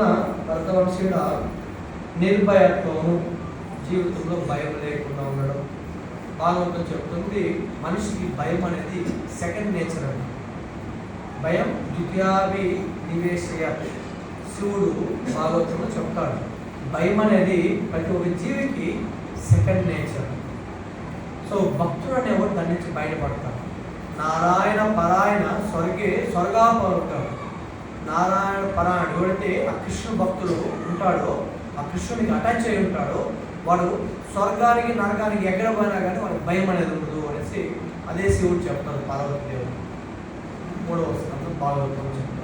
అందున భరతవంశీయుడ నిర్భయత్వము జీవితంలో భయం లేకుండా ఉండడం. భాగవతం చెప్తుంది మనిషికి భయం అనేది సెకండ్ నేచర్ అండి. భయం ద్వితీయావి నివేశయ శివుడు భాగవతంలో చెప్తాడు భయం అనేది ప్రతి ఒక్క జీవికి సెకండ్ నేచర్ సో భక్తుడు అనేవాడు దాని నుంచి బయటపడతాడు. నారాయణ పరాయణ స్వర్గే స్వర్గాపరుతాడు. నారాయణ పరాయణ ఎవడైతే ఆ కృష్ణ భక్తుడు ఉంటాడో ఆ కృష్ణునికి అటాచ్ అయి ఉంటాడో వాడు స్వర్గానికి నరకానికి ఎక్కడ పోయినా కానీ వాడికి భయం అనేది ఉండదు అనేసి అదే శివుడు చెప్తాడు పార్వతీదేవుడు. మూడవ స్కందం భాగవతం చెప్తారు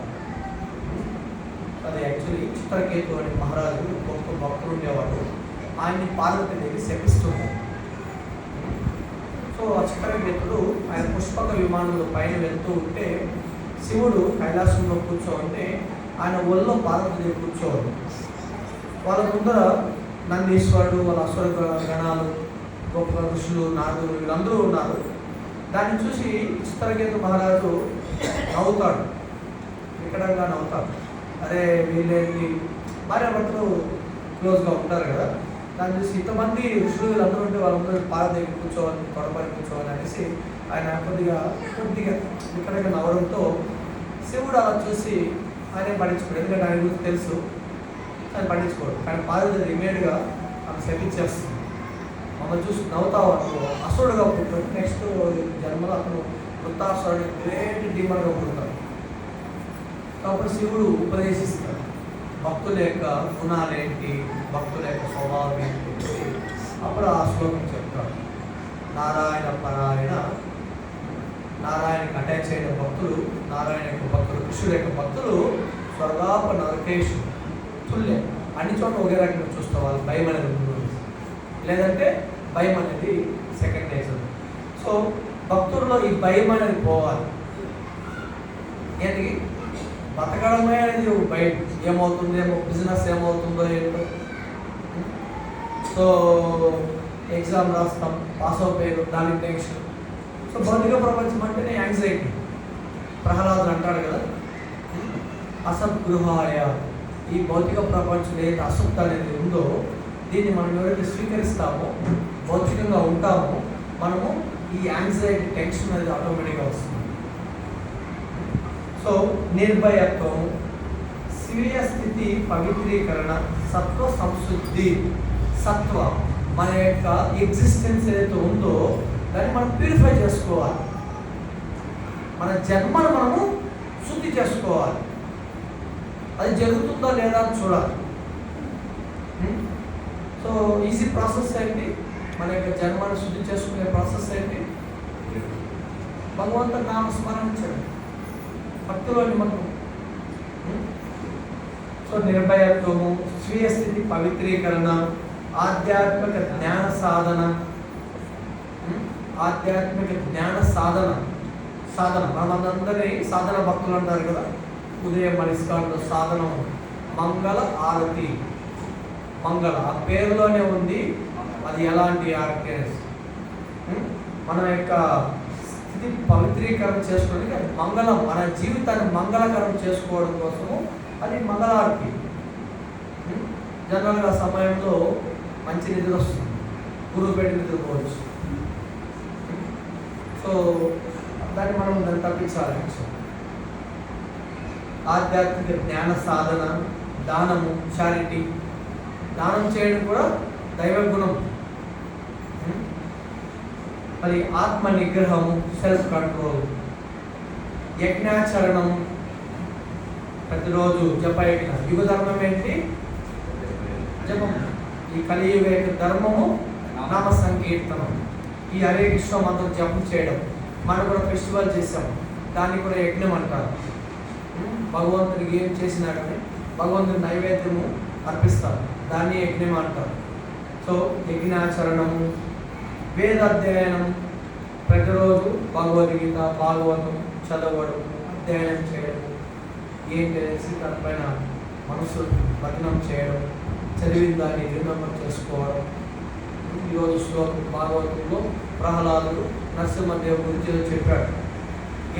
అది యాక్చువల్లీ చిత్రకేతు అనే మహారాజు గొప్ప భక్తులు ఉండేవాడు ఆయన్ని పార్వతీదేవి శపిస్తుంది సో ఆ చిత్రకేతుడు ఆయన పుష్పక విమానంలో పైన వెళ్తూ ఉంటే శివుడు కైలాసంలో కూర్చోంటే ఆయన ఒళ్ళో పార్వతి కూర్చోవాలి. వాళ్ళ ముందర నందీశ్వరుడు వాళ్ళ అసుర గణాలు గొప్ప ఋషులు నాగులు వీళ్ళందరూ ఉన్నారు. దాన్ని చూసి చిత్రకేతు మహారాజు నవ్వుతాడు. వికటంగా నవ్వుతాడు. అరే వీళ్ళేంటి? భార్యాభర్తలు క్లోజ్గా ఉంటారు కదా. దాన్ని చూసి ఇంతమంది ఋషులు వీళ్ళందరూ ఉంటే వాళ్ళందరూ పారదేవి కూర్చోవాలి తొడపడి కూర్చోవాలి అనేసి ఆయన కొద్దిగా కొద్దిగా వికటంగా నవ్వడంతో శివుడు అలా చూసి ఆయన పండించుకోడు. ఎందుకంటే ఆయన గురించి తెలుసు. ఆయన పట్టించుకోడు కానీ పార్వతి ఇమీడియట్గా ఆమె శపించేస్తుంది మమ్మల్ని చూసి నవ్వుతావు అతను అసురుడుగా పుట్టాడు. నెక్స్ట్ జన్మలో అతను వృత్తాసురుడు గ్రేట్ డీమర్గా పుడతాడు. కాబట్టి శివుడు ఉపదేశిస్తాడు. భక్తుల యొక్క గుణాలేంటి భక్తుల యొక్క స్వభావం ఏంటి? అప్పుడు ఆ శ్లోకం చెప్తాడు. నారాయణ పరాయణ. నారాయణకి అటాచ్ అయిన భక్తులు నారాయణ యొక్క భక్తులు యొక్క భక్తులు స్వర్గాప నరకేషు తుల్యం అన్ని చోట్ల ఒకే రకంగా చూస్తాం వాళ్ళు భయం అనేది ఉంటుంది లేదంటే భయం అనేది సెకండ్ నేచర్ సో భక్తుల్లో ఈ భయం అనేది పోవాలి. ఏంటి బతకడమే అనేది భయం. ఏమవుతుంది ఏమో బిజినెస్ ఏమవుతుందో ఏంటో. సో ఎగ్జామ్ రాస్తాం పాస్ అయిపోయారు దానికి టెన్షన్ సో భౌతిక ప్రపంచం అంటేనే యాంగ్జైటీ ప్రహ్లాదులు అంటాడు కదా అసద్గృహాయ ఈ భౌతిక ప్రపంచం ఏదైతే అసక్తి అనేది ఉందో దీన్ని మనం ఎవరైతే స్వీకరిస్తామో భౌతికంగా ఉంటామో మనము ఈ యాంగ్జైటీ టెన్షన్ అనేది ఆటోమేటిక్గా వస్తుంది. సో నిర్భయత్వం స్వీయ స్థితి పవిత్రీకరణ సత్వ సంశుద్ధి సత్వ మన యొక్క ఎగ్జిస్టెన్స్ ఏదైతే ఉందో దాన్ని మనం ప్యూరిఫై చేసుకోవాలి. మన జన్మను మనము శుద్ధి చేసుకోవాలి. అది జరుగుతుందా లేదా అని చూడాలి. సో ఈజీ ప్రాసెస్ ఏంటి? మన యొక్క జన్మాన్ని శుద్ధి చేసుకునే ప్రాసెస్ ఏంటి? భగవంతుడు నామస్మరించండి భక్తిలో నిమగ్నం మనం hmm? సో నిర్భయత్వము స్వీయ స్థితి పవిత్రీకరణ ఆధ్యాత్మిక జ్ఞాన సాధన hmm? ఆధ్యాత్మిక జ్ఞాన సాధన సాధన. మనందరినీ సాధన భక్తులు అంటారు కదా? ఉదయం మనిస్కాంలో సాధనం మంగళ ఆరతి. మంగళ ఆ పేరులోనే ఉంది. అది ఎలాంటి ఆరతి మన యొక్క స్థితి పవిత్రీకరణ చేసుకోవడానికి అది మంగళం. మన జీవితాన్ని మంగళకరం చేసుకోవడం కోసము అది మంగళారతి జనరల్గా సమయంలో మంచి నిధులు వస్తుంది. గురువు పెట్టి నిద్రపోవచ్చు. సో దాన్ని మనం దాన్ని తప్పించాలి. యాక్చువల్ ఆధ్యాత్మిక జ్ఞాన సాధన దానము చారిటీ దానం చేయడం కూడా దైవ గుణం మరి ఆత్మ నిగ్రహము సెల్ఫ్ కంట్రోల్ యజ్ఞాచరణం. ప్రతిరోజు జపయజ్ఞ యుగ ధర్మం ఏంటి? జపం. ఈ కలియుగ యొక్క ధర్మము నామ సంకీర్తనం. ఈ హరే కృష్ణ మంత్రం జపం చేయడం. మనం కూడా ఫెస్టివల్ చేసాం. దాన్ని కూడా యజ్ఞం అంటారు. భగవంతుడికి ఏం చేసినా కానీ నైవేద్యము అర్పిస్తారు. దాన్ని యజ్ఞం అంటారు. సో యజ్ఞాచరణము వేదాధ్యయనం ప్రతిరోజు భగవద్గీత భాగవతం చదవడం అధ్యయనం చేయడం ఏం తెలిసి దానిపైన మనసు భగ్నం చేయడం చదివిన దాన్ని రిమెంబర్ చేసుకోవడం. ఈరోజు శ్లోకం భాగవతంలో ప్రహ్లాదుడు నరసింహదేవ్ గురించి చెప్పాడు.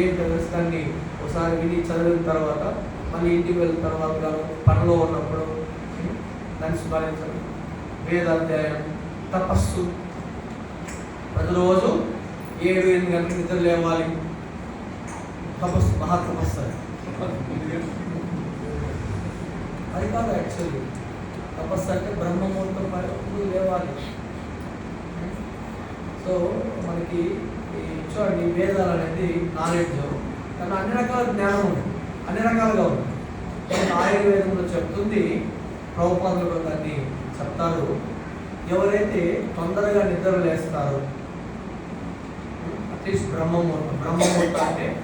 ఏం తెలుస్తాన్ని దాన్ని? ఒకసారి విని చదివిన తర్వాత మళ్ళీ ఇంటికి వెళ్ళిన తర్వాత పనిలో ఉన్నప్పుడు దాన్ని స్మరించడం వేదాధ్యాయం తపస్సు. ప్రతిరోజు ఏడు ఎనిమిది గంటలకు నిద్ర లేవాలి. తపస్సు మహా తపస్సు అది. అది కాదు యాక్చువల్లీ. తపస్సు అంటే బ్రహ్మముహూర్తం పైన లేవాలి. సో మనకి చూడండి వేదాలు అనేది నాలెడ్జ్. కానీ అన్ని రకాల జ్ఞానం ఉంది. అన్ని రకాలుగా ఉంది. ఆయుర్వేదంలో చెప్తుంది. ప్రభుపాదులు కూడా దాన్ని చెప్తారు. ఎవరైతే తొందరగా నిద్ర లేస్తారో అట్లీస్ట్ బ్రహ్మముహూర్తం బ్రహ్మముహూర్తం అంటే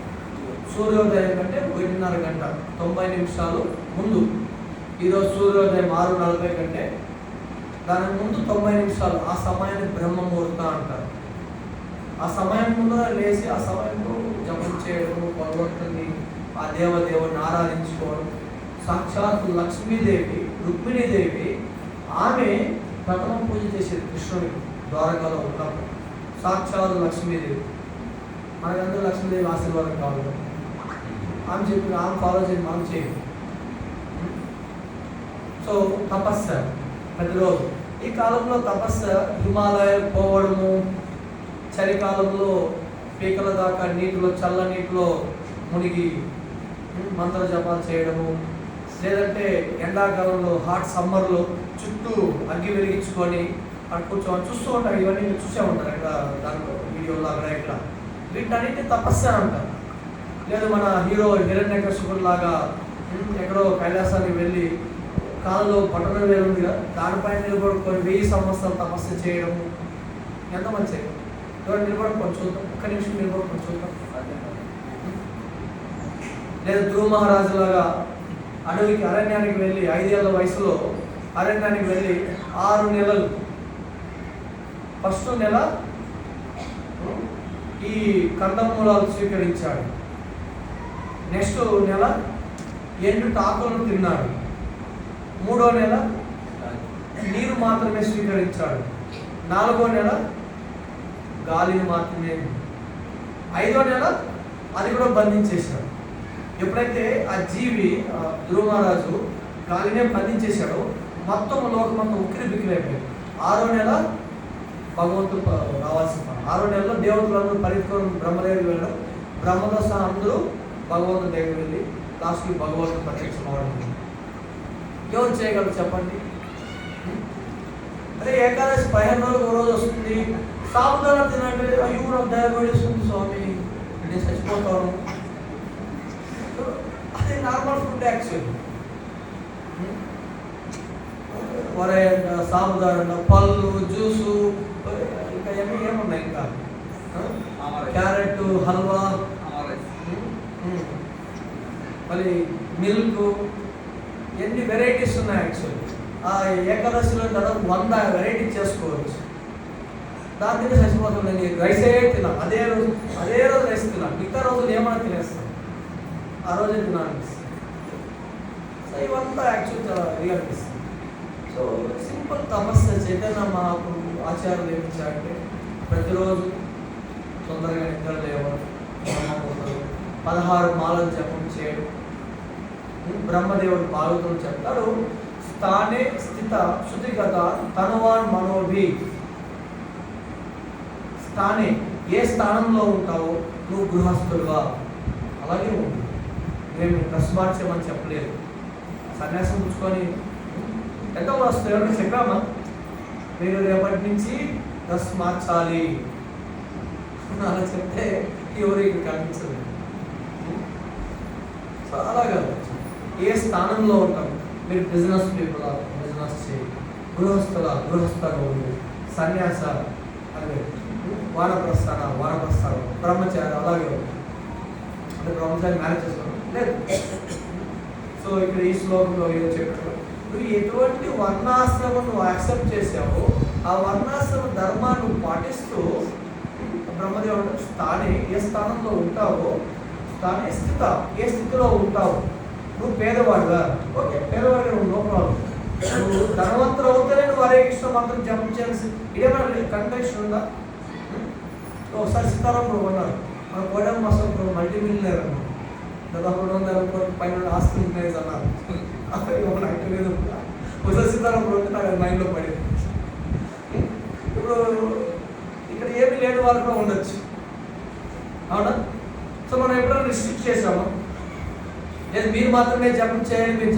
సూర్యోదయం కంటే ఒకటిన్నర గంట తొంభై నిమిషాలు ముందు. ఈరోజు సూర్యోదయం ఆరు నలభై కంటే దాని ముందు తొంభై నిమిషాలు ఆ సమయాన్ని బ్రహ్మముహూర్తం అంటారు. ఆ సమయం ముందు లేచి ఆ సమయంలో జపం చేయడము భగవంతుని ఆ దేవదేవుని ఆరాధించుకోవడం. సాక్షాత్ లక్ష్మీదేవి రుక్మిణీదేవి ఆమె ప్రథమ పూజ చేసేది కృష్ణుని ద్వారకాలో ఉన్నప్పుడు సాక్షాత్ లక్ష్మీదేవి. మనకందరూ లక్ష్మీదేవి ఆశీర్వాదం కావాలి. ఆమె చెప్పి ఆమె ఫాలో చేసి మనం చేయండి. సో తపస్సు ప్రతిరోజు. ఈ కాలంలో తపస్సు హిమాలయాలు పోవడము చలికాలంలో పీకల దాకా నీటిలో చల్ల నీటిలో మునిగి మంత్ర జపాలు చేయడము లేదంటే ఎండాకాలంలో హాట్ సమ్మర్లో చుట్టూ అగ్గి వెలిగించుకొని అక్కడ కొంచెం చూస్తూ ఉంటారు. ఇవన్నీ మీరు చూసే ఉంటారు ఇక్కడ దాంట్లో వీడియోలో అక్కడ ఇక్కడ. వీటన్నిటిని తపస్సు అని అంటారు. లేదు మన హీరో హిరణ్యకశిపుడు లాగా ఎక్కడో కైలాసానికి వెళ్ళి కాలంలో పట్టణ వేలు ఉంది కదా దానిపైన నిలబడుకొని వెయ్యి సంవత్సరాలు తపస్సు చేయడము ఎంత మంచిది? ఎవరు నిలబడుకొని చూద్దాం. ఒక్క నిమిషం నిలబడుకొని చూద్దాం. లేదా ధ్రువ మహారాజు లాగా అడవికి అరణ్యానికి వెళ్ళి ఐదేళ్ళ వయసులో అరణ్యానికి వెళ్ళి ఆరు నెలలు. ఫస్ట్ నెల ఈ కందమూలాలు స్వీకరించాడు. నెక్స్ట్ నెల ఎండు టాకులను తిన్నాడు. మూడో నెల నీరు మాత్రమే స్వీకరించాడు. నాలుగో నెల గాలిని మాత్రమే ఐదో నెల అది కూడా బంధించేశాడు. ఎప్పుడైతే ఆ జీవి ధ్రువమహారాజు గాలినే బంధించేశాడో మొత్తం లోకమంతా ఉక్కిరి బిక్కిరి అయిపోయింది. ఆరో నెల భగవంతుడు రావాల్సిన పని. ఆరో నెలలో దేవతలందరూ పరిపూర్ణ బ్రహ్మదేవుడు వెళ్ళడం. బ్రహ్మతో సహా అందరూ భగవంతుడు దగ్గర వెళ్ళి లాస్ట్కి భగవంతుడు ప్రత్యక్షం అవడం ఎవరు చేయగలరు చెప్పండి? అదే ఏకాదశి పదిహేను రోజులు ఒక రోజు వస్తుంది. సాబుదానా తినంటే అయ్యో నాకు డయాబెటీస్ ఉంది స్వామి. నేను చచ్చిపోతాను. అదే నార్మల్ ఫుడ్ యాక్చువల్లీ వరే సాబుదానా పళ్ళు జ్యూసు ఇంకా ఏమి ఏమున్నాయి ఇంకా? క్యారెట్ హల్వా. మళ్ళీ మిల్క్ ఎన్ని వెరైటీస్ ఉన్నాయి యాక్చువల్లీ ఆ ఏకాదశిలో దాదాపు వంద వెరైటీ చేసుకోవచ్చు. దాని మీద నేను రైసే తిన్నాను అదే రోజు అదే రోజు రైస్ తిన్నాను మిగతా రోజులు ఏమైనా తినేస్తాను ఆ రోజే తినాలి సో ఇవంతా యాక్చువల్ చాలా ఇది అనిపిస్తుంది. సో సింపుల్ తమస్య చైతన్య మహాప్రభు ఆచార్యులు ఏమిచ్చారంటే ప్రతిరోజు తొందరగా నిద్ర లేవడం పదహారు మాలలు జపం చేయడం బ్రహ్మదేవుడు భాగవతం చెప్తాడు స్థానే స్థిత శుద్ధిగత తనువాన్ మనోభి. స్థానే ఏ స్థానంలో ఉంటావో నువ్వు గృహస్థుడుగా అలాగే ఉంది మేము డ్రెస్ చెప్పలేదు. సన్యాసం పుచ్చుకొని ఎంత వస్తుంది ఎవరికి చెప్పామా మీరు రేపటి నుంచి డ్రెస్ మార్చాలి. అలా చెప్తే ఎవరికి కనిపించదు. చాలా అలాగా ఏ స్థానంలో ఉంటాం? మీరు బిజినెస్ పీపుల్ బిజినెస్ చేయి. గృహస్థుల? గృహస్థలు సన్యాస. అదే. వానప్రస్థాన వానప్రస్థానం బ్రహ్మచారి అలాగే ఉంది. అంటే బ్రహ్మచారి మ్యారేజ్ చేసుకోవడం లేదు. సో ఇక్కడ ఈ శ్లోకంలో ఏదో చెప్పాడు నువ్వు ఎటువంటి వర్ణాశ్రమం నువ్వు యాక్సెప్ట్ చేసావో ఆ వర్ణాశ్రమ ధర్మాన్ని పాటిస్తూ బ్రహ్మదేవుడు స్థానే ఏ స్థానంలో ఉంటావో తానే స్థిత ఏ స్థితిలో ఉంటావు నువ్వు పేదవాడుగా ఓకే పేదవాడిగా నువ్వు నో ప్రాబ్లం. నువ్వు ధనవంతులు అవుతానే నువ్వు హరే కృష్ణ మంత్రం జపం చేయాల్సి ఇదేమైనా కంటెక్షన్ ఉందా? ఒకసారి సీతారాం ప్రభు అన్నారు మన కోడమ్మ మాస్టర్ ప్రభు మల్టీ మిలియనర్ అన్నారు దాదాపు రెండు వందల కోట్ల పైన ఆస్తి ఉన్నాయి అన్నారు. అయ్యో, నాకు తెలియదు. ఒకసారి సీతారామపురం ఉంటే నాకు మైండ్లో పడింది. ఇప్పుడు ఇక్కడ ఏమి లేని వాళ్ళు కూడా ఉండొచ్చు. అవునా? సో మనం ఎప్పుడైనా రిస్ట్రిక్ట్ చేసామా లేదు మీరు మాత్రమే జపం చేయండి మీరు